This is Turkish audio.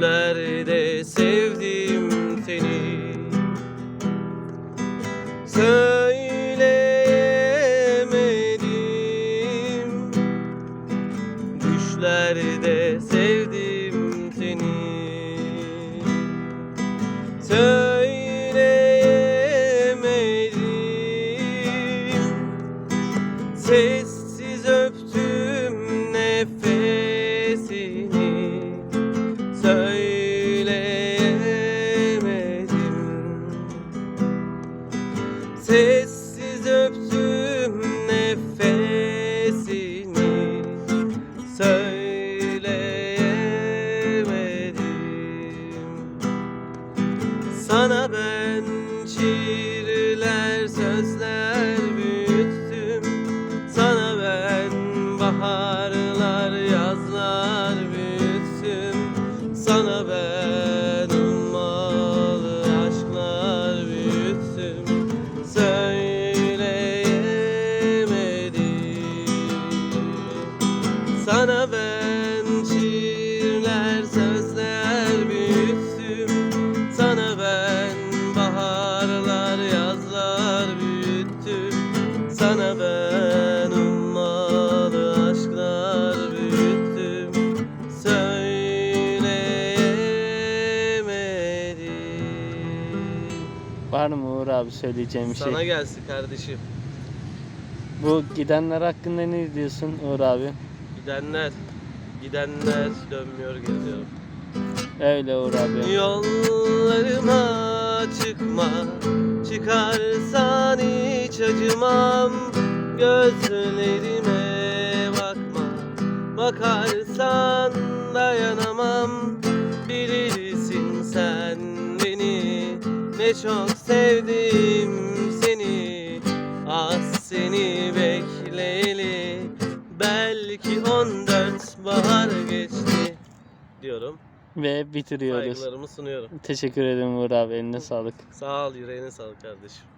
Düşlerde sevdim seni. Söyleyemedim. Düşlerde sevdim seni. Söyleyemedim. Sessiz öptüm nefesini Sana ben şiirler sözler büyüttüm. Sana ben baharlar yazlar büyüttüm. Sana ben Sana ben ummalı aşklar büyüttüm Söyleyemedim Var mı Uğur abi söyleyeceğim bir şey? Sana gelsin kardeşim Bu gidenler hakkında ne diyorsun Uğur abi? Gidenler Gidenler dönmüyor geliyor Öyle Uğur abi. Yollarıma çıkma Çıkarsan hiç acımam Gözlerime bakma Bakarsan dayanamam Bilirsin sen beni Ne çok sevdim seni Az seni bekleyeli Belki 14 bahar geçti Diyorum Ve bitiriyoruz. Saygılarımı sunuyorum. Teşekkür ederim Uğur abi. Eline sağlık. Sağ ol yüreğine sağlık kardeşim.